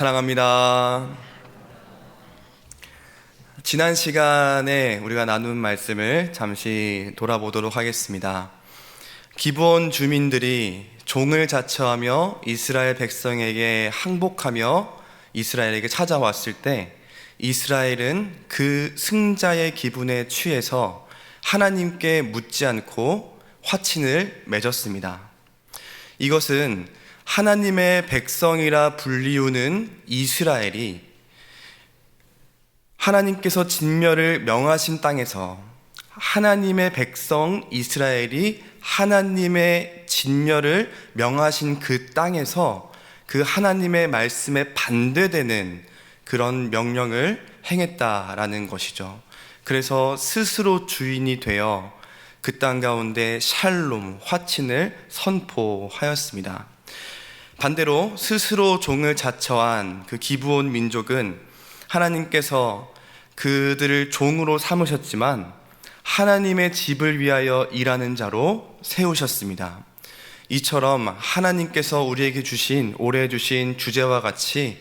사랑합니다. 지난 시간에 우리가 나눈 말씀을 잠시 돌아보도록 하겠습니다. 기본 주민들이 종을 자처하며 이스라엘 백성에게 항복하며 이스라엘에게 찾아왔을 때 이스라엘은 그 승자의 기분에 취해서 하나님께 묻지 않고 화친을 맺었습니다. 이것은 하나님의 백성이라 불리우는 이스라엘이 하나님께서 진멸을 명하신 땅에서 하나님의 백성 이스라엘이 하나님의 진멸을 명하신 그 땅에서 그 하나님의 말씀에 반대되는 그런 명령을 행했다라는 것이죠. 그래서 스스로 주인이 되어 그 땅 가운데 샬롬, 화친을 선포하였습니다. 반대로 스스로 종을 자처한 그 기부온 민족은 하나님께서 그들을 종으로 삼으셨지만 하나님의 집을 위하여 일하는 자로 세우셨습니다. 이처럼 하나님께서 우리에게 주신 올해 주신 주제와 같이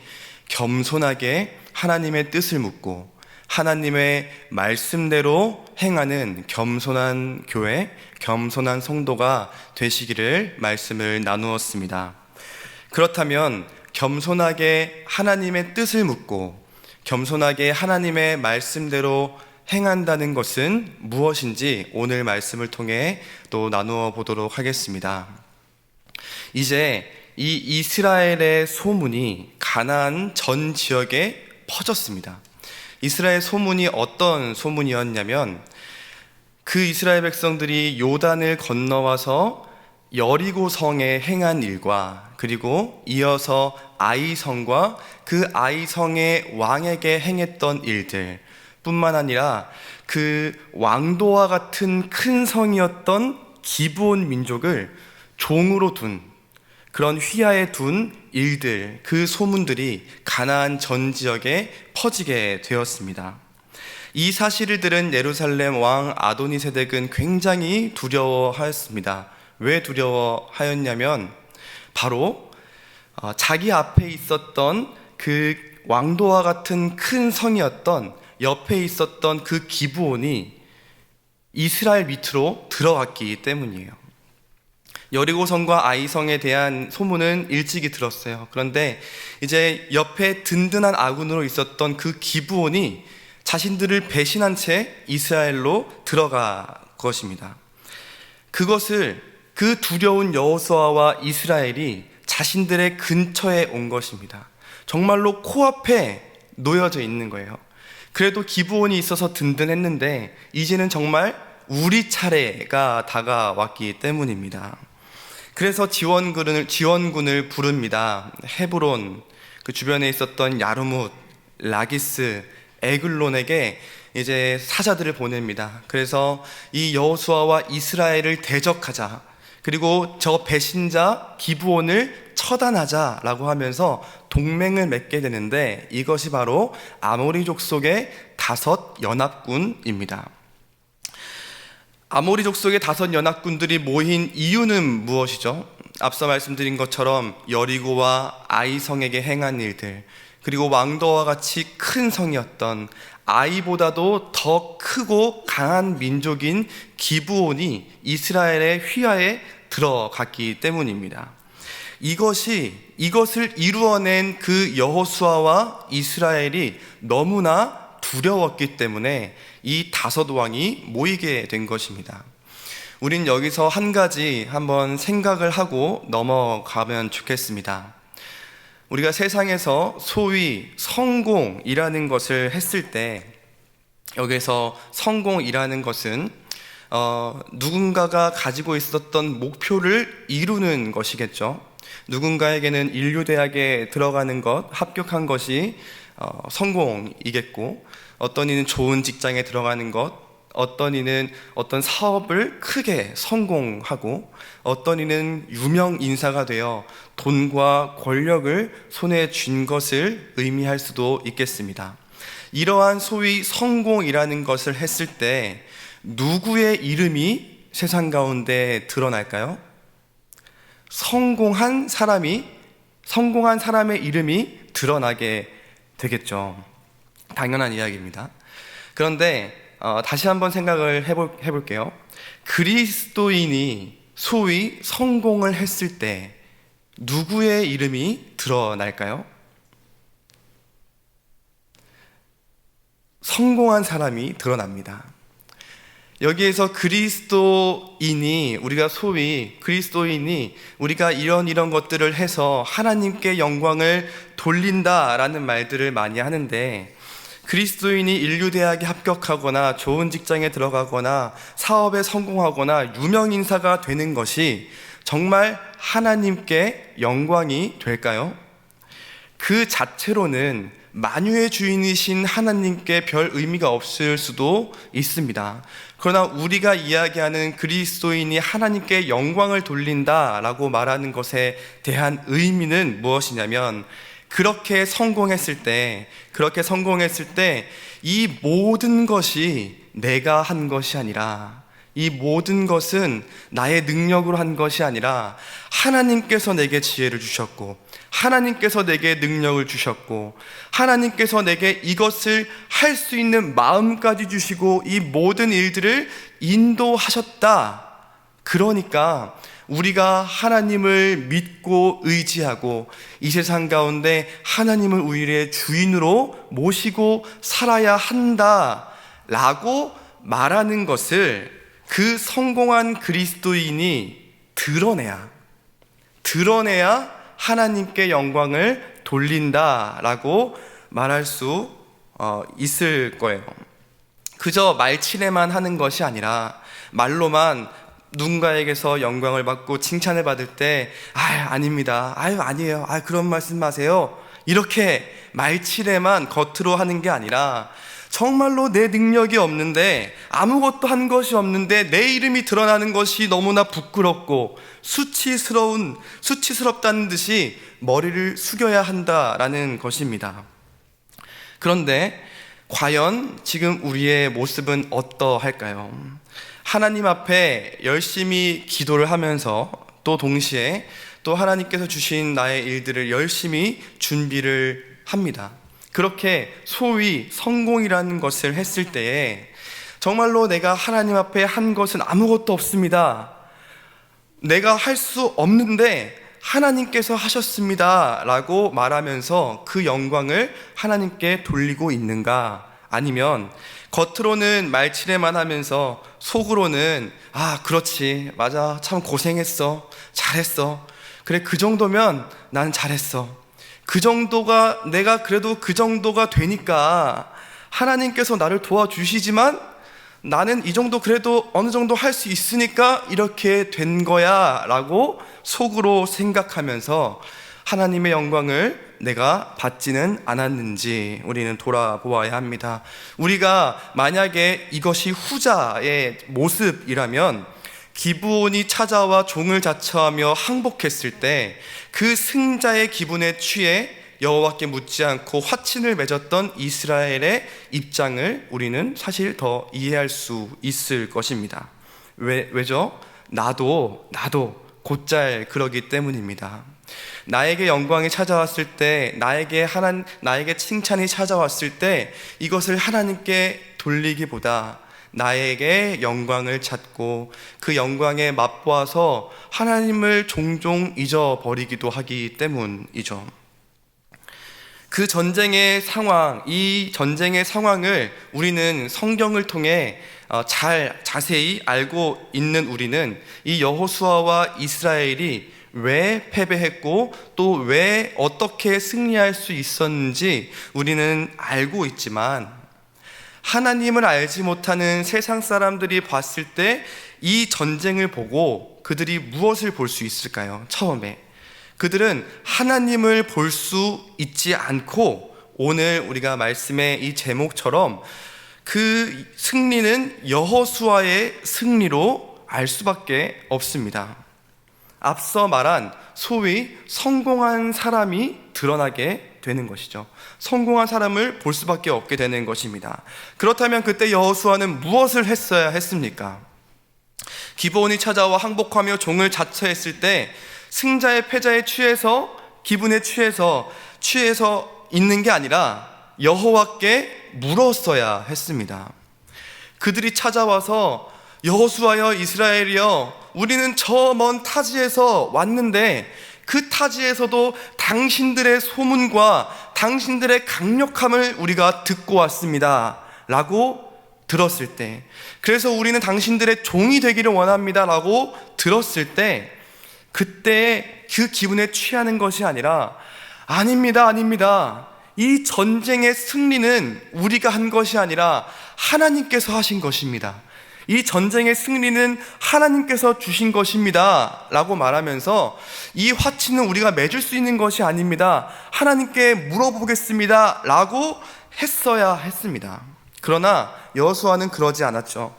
겸손하게 하나님의 뜻을 묻고 하나님의 말씀대로 행하는 겸손한 교회, 겸손한 성도가 되시기를 말씀을 나누었습니다. 그렇다면 겸손하게 하나님의 뜻을 묻고 겸손하게 하나님의 말씀대로 행한다는 것은 무엇인지 오늘 말씀을 통해 또 나누어 보도록 하겠습니다. 이제 이 이스라엘의 소문이 가나안 전 지역에 퍼졌습니다. 이스라엘 소문이 어떤 소문이었냐면 그 이스라엘 백성들이 요단을 건너와서 여리고 성에 행한 일과 그리고 이어서 아이성과 그 아이성의 왕에게 행했던 일들 뿐만 아니라 그 왕도와 같은 큰 성이었던 기브온 민족을 종으로 둔 그런 휘하에 둔 일들 그 소문들이 가나안 전 지역에 퍼지게 되었습니다. 이 사실을 들은 예루살렘 왕 아도니세덱은 굉장히 두려워하였습니다. 왜 두려워하였냐면 바로 어, 자기 앞에 있었던 그 왕도와 같은 큰 성이었던 옆에 있었던 그 기부온이 이스라엘 밑으로 들어왔기 때문이에요. 여리고성과 아이성에 대한 소문은 일찍이 들었어요. 그런데 이제 옆에 든든한 아군으로 있었던 그 기부온이 자신들을 배신한 채 이스라엘로 들어가 것입니다. 그것을 그 두려운 여호수아와 이스라엘이 자신들의 근처에 온 것입니다. 정말로 코앞에 놓여져 있는 거예요. 그래도 기부원이 있어서 든든했는데 이제는 정말 우리 차례가 다가왔기 때문입니다. 그래서 지원군을 지원군을 부릅니다. 헤브론 그 주변에 있었던 야르뭇, 라기스, 에글론에게 이제 사자들을 보냅니다. 그래서 이 여호수아와 이스라엘을 대적하자. 그리고 저 배신자 기부온을 처단하자라고 하면서 동맹을 맺게 되는데 이것이 바로 아모리족 속의 다섯 연합군입니다. 아모리족 속의 다섯 연합군들이 모인 이유는 무엇이죠? 앞서 말씀드린 것처럼 여리고와 아이성에게 행한 일들, 그리고 왕도와 같이 큰 성이었던 아이보다도 더 크고 강한 민족인 기부온이 이스라엘의 휘하에 들어갔기 때문입니다. 이것이 이것을 이루어낸 그 여호수아와 이스라엘이 너무나 두려웠기 때문에 이 다섯 왕이 모이게 된 것입니다. 우린 여기서 한 가지 한번 생각을 하고 넘어가면 좋겠습니다. 우리가 세상에서 소위 성공이라는 것을 했을 때 여기서 성공이라는 것은 어, 누군가가 가지고 있었던 목표를 이루는 것이겠죠. 누군가에게는 인류 대학에 들어가는 것, 합격한 것이 어, 성공이겠고, 어떤 이는 좋은 직장에 들어가는 것, 어떤 이는 어떤 사업을 크게 성공하고, 어떤 이는 유명 인사가 되어 돈과 권력을 손에 쥔 것을 의미할 수도 있겠습니다. 이러한 소위 성공이라는 것을 했을 때 누구의 이름이 세상 가운데 드러날까요? 성공한 사람이 성공한 사람의 이름이 드러나게 되겠죠. 당연한 이야기입니다. 그런데 어, 다시 한번 생각을 해볼, 해볼게요. 그리스도인이 소위 성공을 했을 때 누구의 이름이 드러날까요? 성공한 사람이 드러납니다. 여기에서 그리스도인이 우리가 소위 그리스도인이 우리가 이런 이런 것들을 해서 하나님께 영광을 돌린다라는 말들을 많이 하는데 그리스도인이 인류 대학에 합격하거나 좋은 직장에 들어가거나 사업에 성공하거나 유명 인사가 되는 것이 정말 하나님께 영광이 될까요? 그 자체로는 만유의 주인이신 하나님께 별 의미가 없을 수도 있습니다. 그러나 우리가 이야기하는 그리스도인이 하나님께 영광을 돌린다라고 말하는 것에 대한 의미는 무엇이냐면 그렇게 성공했을 때, 그렇게 성공했을 때 이 모든 것이 내가 한 것이 아니라 이 모든 것은 나의 능력으로 한 것이 아니라 하나님께서 내게 지혜를 주셨고 하나님께서 내게 능력을 주셨고 하나님께서 내게 이것을 할 수 있는 마음까지 주시고 이 모든 일들을 인도하셨다. 그러니까 우리가 하나님을 믿고 의지하고 이 세상 가운데 하나님을 우리의 주인으로 모시고 살아야 한다. 라고 말하는 것을 그 성공한 그리스도인이 드러내야, 드러내야 하나님께 영광을 돌린다 라고 말할 수 어, 있을 거예요. 그저 말치레만 하는 것이 아니라 말로만 누군가에게서 영광을 받고 칭찬을 받을 때, 아, 아닙니다. 아유, 아니에요. 아, 그런 말씀 마세요. 이렇게 말치레만 겉으로 하는 게 아니라 정말로 내 능력이 없는데 아무것도 한 것이 없는데 내 이름이 드러나는 것이 너무나 부끄럽고 수치스러운 수치스럽다는 듯이 머리를 숙여야 한다라는 것입니다. 그런데 과연 지금 우리의 모습은 어떠할까요? 하나님 앞에 열심히 기도를 하면서 또 동시에 또 하나님께서 주신 나의 일들을 열심히 준비를 합니다. 그렇게 소위 성공이라는 것을 했을 때에 정말로 내가 하나님 앞에 한 것은 아무것도 없습니다. 내가 할 수 없는데 하나님께서 하셨습니다. 라고 말하면서 그 영광을 하나님께 돌리고 있는가? 아니면 겉으로는 말치레만 하면서 속으로는 아, 그렇지. 맞아. 참 고생했어. 잘했어. 그래, 그 정도면 난 잘했어. 그 정도가, 내가 그래도 그 정도가 되니까 하나님께서 나를 도와주시지만 나는 이 정도 그래도 어느 정도 할 수 있으니까 이렇게 된 거야 라고 속으로 생각하면서 하나님의 영광을 내가 받지는 않았는지 우리는 돌아보아야 합니다. 우리가 만약에 이것이 후자의 모습이라면 기분이 찾아와 종을 자처하며 항복했을 때 그 승자의 기분에 취해 여호와께 묻지 않고 화친을 맺었던 이스라엘의 입장을 우리는 사실 더 이해할 수 있을 것입니다. 왜, 왜죠? 나도, 나도 곧잘 그러기 때문입니다. 나에게 영광이 찾아왔을 때, 나에게 하나, 나에게 칭찬이 찾아왔을 때, 이것을 하나님께 돌리기보다 나에게 영광을 찾고 그 영광에 맛보아서 하나님을 종종 잊어버리기도 하기 때문이죠. 그 전쟁의 상황, 이 전쟁의 상황을 우리는 성경을 통해 어, 잘 자세히 알고 있는 우리는 이 여호수아와 이스라엘이 왜 패배했고 또 왜 어떻게 승리할 수 있었는지 우리는 알고 있지만 하나님을 알지 못하는 세상 사람들이 봤을 때 이 전쟁을 보고 그들이 무엇을 볼 수 있을까요? 처음에 그들은 하나님을 볼 수 있지 않고 오늘 우리가 말씀의 이 제목처럼 그 승리는 여호수아의 승리로 알 수밖에 없습니다. 앞서 말한 소위 성공한 사람이 드러나게 되는 것이죠. 성공한 사람을 볼 수밖에 없게 되는 것입니다. 그렇다면 그때 여호수아는 무엇을 했어야 했습니까? 기본이 찾아와 항복하며 종을 자처했을 때 승자의 패자에 취해서 기분에 취해서 취해서 있는 게 아니라 여호와께 물었어야 했습니다. 그들이 찾아와서 여호수아여 이스라엘이여 우리는 저 먼 타지에서 왔는데 그 타지에서도 당신들의 소문과 당신들의 강력함을 우리가 듣고 왔습니다. 라고 들었을 때, 그래서 우리는 당신들의 종이 되기를 원합니다. 라고 들었을 때, 그때 그 기분에 취하는 것이 아니라, 아닙니다, 아닙니다. 이 전쟁의 승리는 우리가 한 것이 아니라 하나님께서 하신 것입니다. 이 전쟁의 승리는 하나님께서 주신 것입니다. 라고 말하면서 이 화치는 우리가 맺을 수 있는 것이 아닙니다. 하나님께 물어보겠습니다. 라고 했어야 했습니다. 그러나 여호수아는 그러지 않았죠.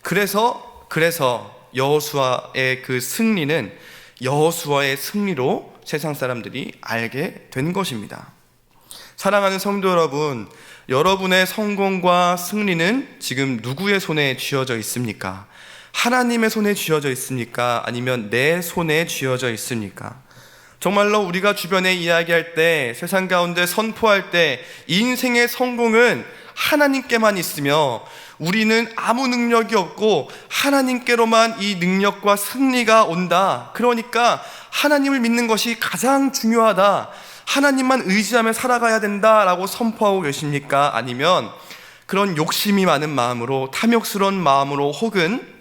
그래서 그래서 여호수아의 그 승리는 여호수아의 승리로 세상 사람들이 알게 된 것입니다. 사랑하는 성도 여러분, 여러분의 성공과 승리는 지금 누구의 손에 쥐어져 있습니까? 하나님의 손에 쥐어져 있습니까? 아니면 내 손에 쥐어져 있습니까? 정말로 우리가 주변에 이야기할 때, 세상 가운데 선포할 때, 인생의 성공은 하나님께만 있으며, 우리는 아무 능력이 없고, 하나님께로만 이 능력과 승리가 온다. 그러니까 하나님을 믿는 것이 가장 중요하다. 하나님만 의지하며 살아가야 된다라고 선포하고 계십니까? 아니면 그런 욕심이 많은 마음으로 탐욕스러운 마음으로 혹은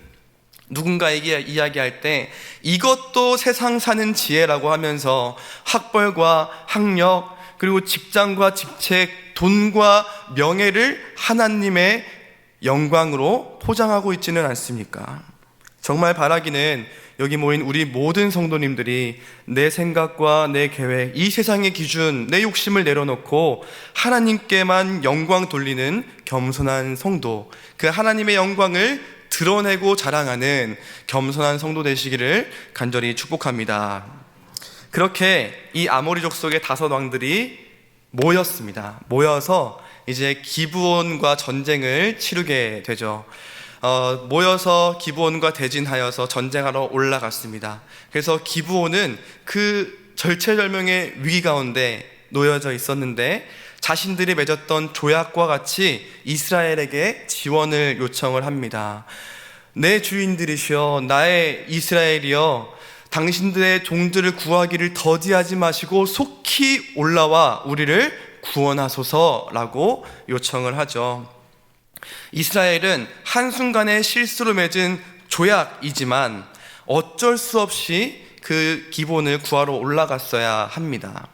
누군가에게 이야기할 때 이것도 세상 사는 지혜라고 하면서 학벌과 학력 그리고 직장과 직책 돈과 명예를 하나님의 영광으로 포장하고 있지는 않습니까? 정말 바라기는 여기 모인 우리 모든 성도님들이 내 생각과 내 계획, 이 세상의 기준, 내 욕심을 내려놓고 하나님께만 영광 돌리는 겸손한 성도, 그 하나님의 영광을 드러내고 자랑하는 겸손한 성도 되시기를 간절히 축복합니다. 그렇게 이 아모리족 속의 다섯 왕들이 모였습니다. 모여서 이제 기부원과 전쟁을 치르게 되죠. 어, 모여서 기부원과 대진하여서 전쟁하러 올라갔습니다. 그래서 기부원은 그 절체절명의 위기 가운데 놓여져 있었는데 자신들이 맺었던 조약과 같이 이스라엘에게 지원을 요청을 합니다. 내 주인들이시여 나의 이스라엘이여 당신들의 종들을 구하기를 더디하지 마시고 속히 올라와 우리를 구원하소서라고 요청을 하죠. 이스라엘은 한순간에 실수로 맺은 조약이지만 어쩔 수 없이 그 기본을 구하러 올라갔어야 합니다.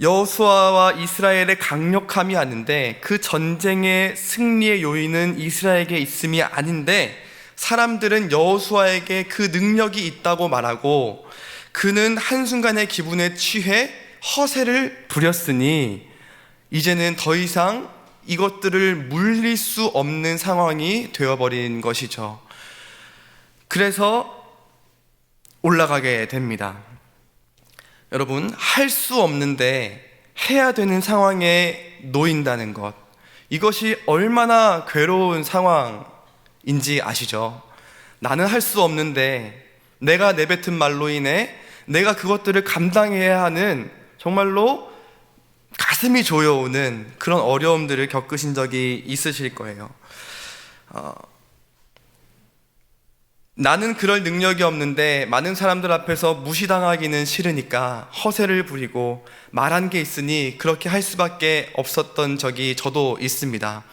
여호수아와 이스라엘의 강력함이 아닌데 그 전쟁의 승리의 요인은 이스라엘에게 있음이 아닌데 사람들은 여호수아에게 그 능력이 있다고 말하고 그는 한순간의 기분에 취해 허세를 부렸으니 이제는 더 이상 이것들을 물릴 수 없는 상황이 되어버린 것이죠. 그래서 올라가게 됩니다. 여러분, 할 수 없는데 해야 되는 상황에 놓인다는 것. 이것이 얼마나 괴로운 상황인지 아시죠? 나는 할 수 없는데 내가 내뱉은 말로 인해 내가 그것들을 감당해야 하는 정말로 가슴이 조여오는 그런 어려움들을 겪으신 적이 있으실 거예요. 어, 나는 그럴 능력이 없는데 많은 사람들 앞에서 무시당하기는 싫으니까 허세를 부리고 말한 게 있으니 그렇게 할 수밖에 없었던 적이 저도 있습니다.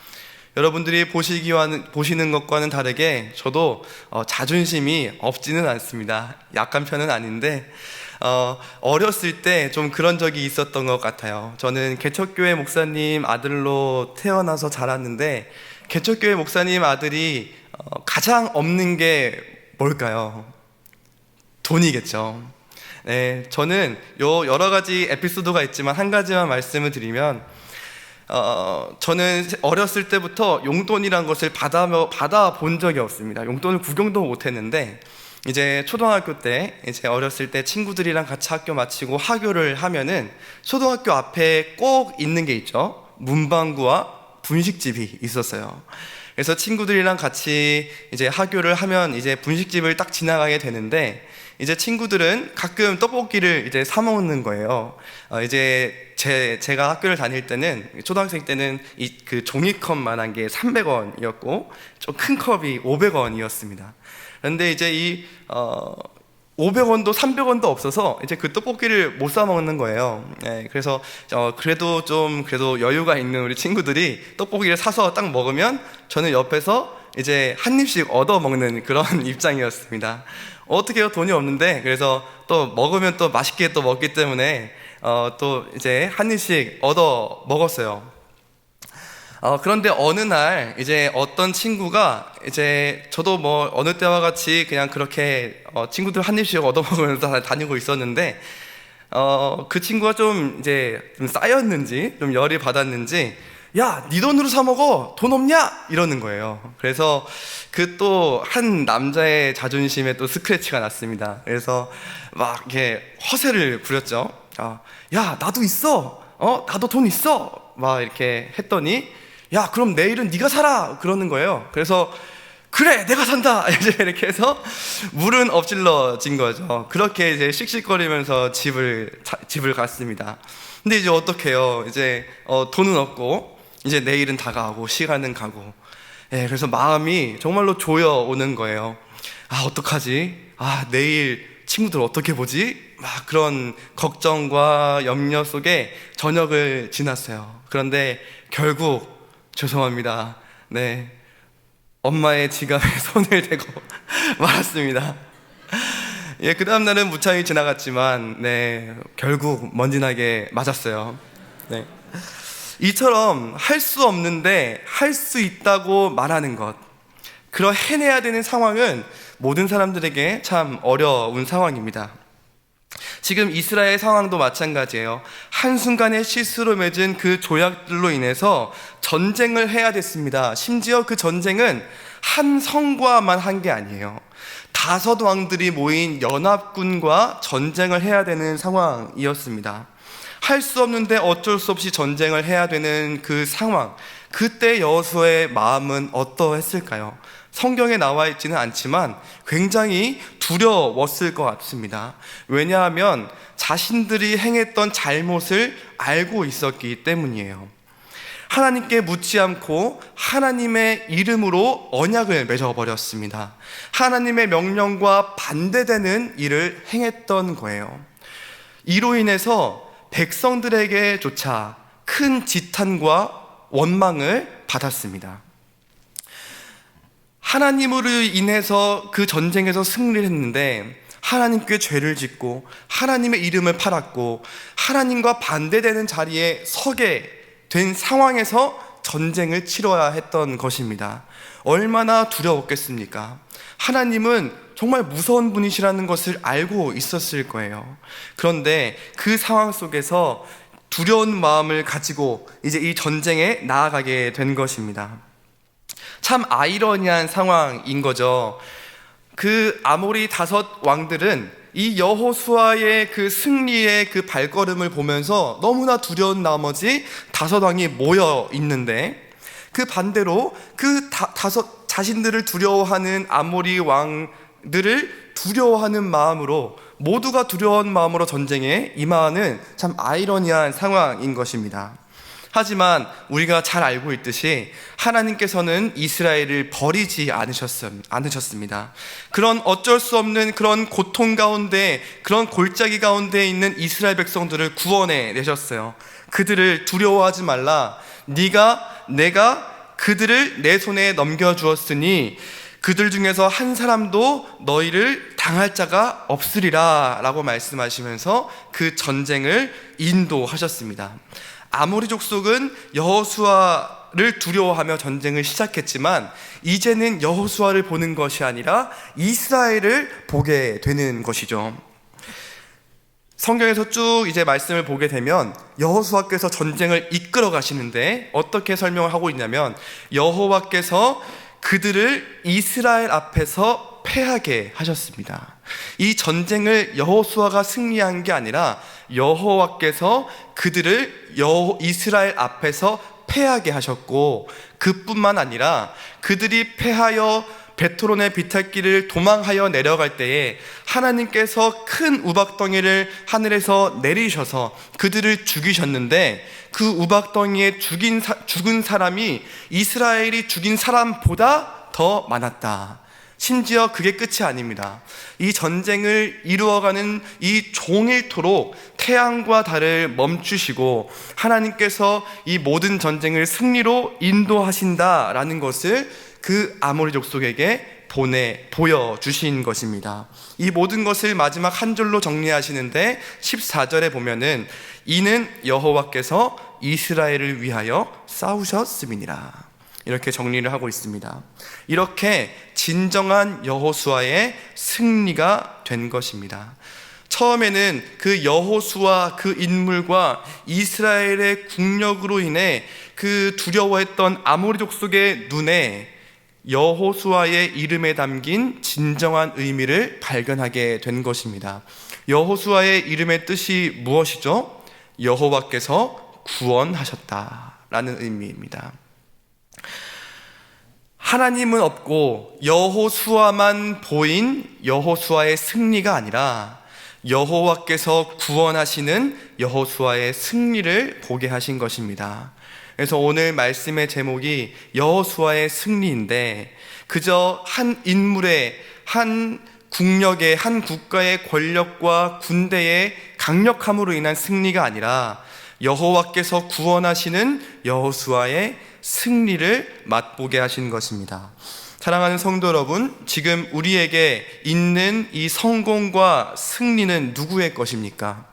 여러분들이 보시기와는, 보시는 것과는 다르게 저도 어, 자존심이 없지는 않습니다. 약한 편은 아닌데 어, 어렸을 때 좀 그런 적이 있었던 것 같아요. 저는 개척교회 목사님 아들로 태어나서 자랐는데 개척교회 목사님 아들이 어, 가장 없는 게 뭘까요? 돈이겠죠. 네, 저는 요 여러 가지 에피소드가 있지만 한 가지만 말씀을 드리면 어, 저는 어렸을 때부터 용돈이란 것을 받아 받아 본 적이 없습니다. 용돈을 구경도 못 했는데 이제 초등학교 때 이제 어렸을 때 친구들이랑 같이 학교 마치고 하교를 하면은 초등학교 앞에 꼭 있는 게 있죠. 문방구와 분식집이 있었어요. 그래서 친구들이랑 같이 이제 하교를 하면 이제 분식집을 딱 지나가게 되는데 이제 친구들은 가끔 떡볶이를 이제 사 먹는 거예요. 어, 이제 제 제가 학교를 다닐 때는 초등학생 때는 이 그 종이컵만한 게 300원이었고 좀 큰 컵이 500원이었습니다. 그런데 이제 이 어, 500원도 300원도 없어서 이제 그 떡볶이를 못 사 먹는 거예요. 네, 그래서 어, 그래도 좀 그래도 여유가 있는 우리 친구들이 떡볶이를 사서 딱 먹으면 저는 옆에서 이제 한 입씩 얻어 먹는 그런 입장이었습니다. 어떻게 해요? 돈이 없는데 그래서 또 먹으면 또 맛있게 또 먹기 때문에 어, 또 이제 한 입씩 얻어 먹었어요. 어, 그런데 어느 날 이제 어떤 친구가 이제 저도 뭐 어느 때와 같이 그냥 그렇게 어, 친구들 한 입씩 얻어먹으면서 다니고 있었는데 어, 그 친구가 좀 이제 좀 쌓였는지 좀 열이 받았는지 야, 네 돈으로 사 먹어. 돈 없냐? 이러는 거예요. 그래서 그 또 한 남자의 자존심에 또 스크래치가 났습니다. 그래서 막 이렇게 허세를 부렸죠. 아, 야, 나도 있어. 어, 나도 돈 있어. 막 이렇게 했더니 야, 그럼 내일은 네가 사라. 그러는 거예요. 그래서 그래, 내가 산다. 이렇게 해서 물은 엎질러진 거죠. 그렇게 이제 씩씩거리면서 집을 자- 집을 갔습니다. 근데 이제 어떡해요? 이제 어, 돈은 없고 이제 내일은 다가오고 시간은 가고. 예, 그래서 마음이 정말로 조여 오는 거예요. 아, 어떡하지? 아, 내일 친구들 어떻게 보지? 막 그런 걱정과 염려 속에 저녁을 지났어요. 그런데 결국 죄송합니다. 네. 엄마의 지갑에 손을 대고 말았습니다. 예, 그 다음 날은 무창이 지나갔지만, 네, 결국 먼지나게 맞았어요. 네. 이처럼 할 수 없는데 할 수 있다고 말하는 것. 그러 해내야 되는 상황은 모든 사람들에게 참 어려운 상황입니다. 지금 이스라엘 상황도 마찬가지예요. 한순간의 실수로 맺은 그 조약들로 인해서 전쟁을 해야 됐습니다. 심지어 그 전쟁은 한 성과만 한 게 아니에요. 다섯 왕들이 모인 연합군과 전쟁을 해야 되는 상황이었습니다. 할 수 없는데 어쩔 수 없이 전쟁을 해야 되는 그 상황. 그때 여호수아의 마음은 어떠했을까요? 성경에 나와 있지는 않지만 굉장히 두려웠을 것 같습니다. 왜냐하면 자신들이 행했던 잘못을 알고 있었기 때문이에요. 하나님께 묻지 않고 하나님의 이름으로 언약을 맺어버렸습니다. 하나님의 명령과 반대되는 일을 행했던 거예요. 이로 인해서 백성들에게조차 큰 지탄과 원망을 받았습니다. 하나님으로 인해서 그 전쟁에서 승리를 했는데 하나님께 죄를 짓고 하나님의 이름을 팔았고 하나님과 반대되는 자리에 서게 된 상황에서 전쟁을 치러야 했던 것입니다. 얼마나 두려웠겠습니까? 하나님은 정말 무서운 분이시라는 것을 알고 있었을 거예요. 그런데 그 상황 속에서 두려운 마음을 가지고 이제 이 전쟁에 나아가게 된 것입니다. 참 아이러니한 상황인 거죠. 그 아모리 다섯 왕들은 이 여호수아의 그 승리의 그 발걸음을 보면서 너무나 두려운 나머지 다섯 왕이 모여 있는데 그 반대로 그 다, 다섯 자신들을 두려워하는 아모리 왕들을 두려워하는 마음으로 모두가 두려운 마음으로 전쟁에 임하는 참 아이러니한 상황인 것입니다. 하지만 우리가 잘 알고 있듯이 하나님께서는 이스라엘을 버리지 않으셨습니다. 그런 어쩔 수 없는 그런 고통 가운데 그런 골짜기 가운데 있는 이스라엘 백성들을 구원해 내셨어요. 그들을 두려워하지 말라. 네가 내가 그들을 내 손에 넘겨 주었으니 그들 중에서 한 사람도 너희를 당할 자가 없으리라 라고 말씀하시면서 그 전쟁을 인도하셨습니다. 아모리 족속은 여호수아를 두려워하며 전쟁을 시작했지만 이제는 여호수아를 보는 것이 아니라 이스라엘을 보게 되는 것이죠. 성경에서 쭉 이제 말씀을 보게 되면 여호수아께서 전쟁을 이끌어 가시는데 어떻게 설명을 하고 있냐면 여호와께서 그들을 이스라엘 앞에서 패하게 하셨습니다. 이 전쟁을 여호수아가 승리한 게 아니라 여호와께서 그들을 여 이스라엘 앞에서 패하게 하셨고 그뿐만 아니라 그들이 패하여 베토론의 비탈길을 도망하여 내려갈 때에 하나님께서 큰 우박덩이를 하늘에서 내리셔서 그들을 죽이셨는데 그 우박덩이에 죽인 사, 죽은 사람이 이스라엘이 죽인 사람보다 더 많았다. 심지어 그게 끝이 아닙니다. 이 전쟁을 이루어가는 이 종일토록 태양과 달을 멈추시고 하나님께서 이 모든 전쟁을 승리로 인도하신다라는 것을 그 아모리 족속에게 보내 보여 주신 것입니다. 이 모든 것을 마지막 한 줄로 정리하시는데 14절에 보면은 이는 여호와께서 이스라엘을 위하여 싸우셨음이니라. 이렇게 정리를 하고 있습니다. 이렇게 진정한 여호수아의 승리가 된 것입니다. 처음에는 그 여호수아 그 인물과 이스라엘의 국력으로 인해 그 두려워했던 아모리 족속의 눈에 여호수아의 이름에 담긴 진정한 의미를 발견하게 된 것입니다. 여호수아의 이름의 뜻이 무엇이죠? 여호와께서 구원하셨다라는 의미입니다. 하나님은 없고 여호수아만 보인 여호수아의 승리가 아니라 여호와께서 구원하시는 여호수아의 승리를 보게 하신 것입니다. 그래서 오늘 말씀의 제목이 여호수아의 승리인데 그저 한 인물의 한 국력의 한 국가의 권력과 군대의 강력함으로 인한 승리가 아니라 여호와께서 구원하시는 여호수아의 승리를 맛보게 하신 것입니다. 사랑하는 성도 여러분, 지금 우리에게 있는 이 성공과 승리는 누구의 것입니까?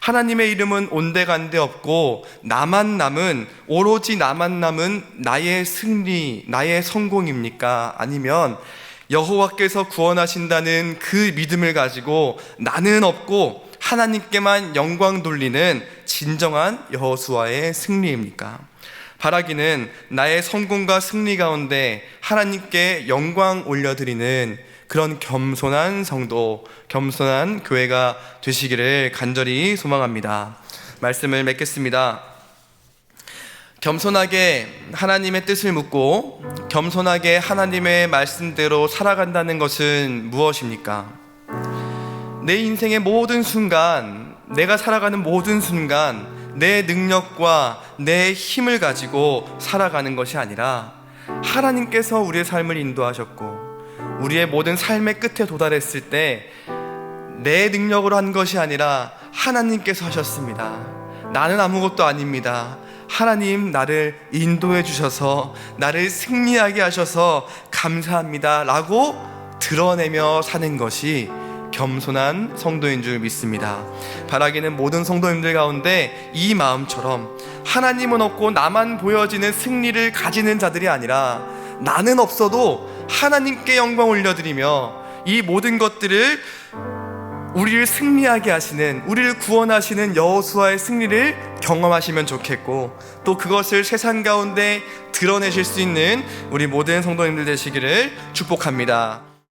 하나님의 이름은 온데간데 없고 나만 남은 오로지 나만 남은 나의 승리, 나의 성공입니까? 아니면 여호와께서 구원하신다는 그 믿음을 가지고 나는 없고 하나님께만 영광 돌리는 진정한 여호수아의 승리입니까? 바라기는 나의 성공과 승리 가운데 하나님께 영광 올려드리는 그런 겸손한 성도, 겸손한 교회가 되시기를 간절히 소망합니다. 말씀을 맺겠습니다. 겸손하게 하나님의 뜻을 묻고 겸손하게 하나님의 말씀대로 살아간다는 것은 무엇입니까? 내 인생의 모든 순간, 내가 살아가는 모든 순간, 내 능력과 내 힘을 가지고 살아가는 것이 아니라 하나님께서 우리의 삶을 인도하셨고 우리의 모든 삶의 끝에 도달했을 때 내 능력으로 한 것이 아니라 하나님께서 하셨습니다. 나는 아무것도 아닙니다. 하나님 나를 인도해 주셔서 나를 승리하게 하셔서 감사합니다. 라고 드러내며 사는 것이 겸손한 성도인 줄 믿습니다. 바라기는 모든 성도님들 가운데 이 마음처럼 하나님은 없고 나만 보여지는 승리를 가지는 자들이 아니라 나는 없어도 하나님께 영광 올려드리며 이 모든 것들을 우리를 승리하게 하시는 우리를 구원하시는 여호수아의 승리를 경험하시면 좋겠고 또 그것을 세상 가운데 드러내실 수 있는 우리 모든 성도님들 되시기를 축복합니다.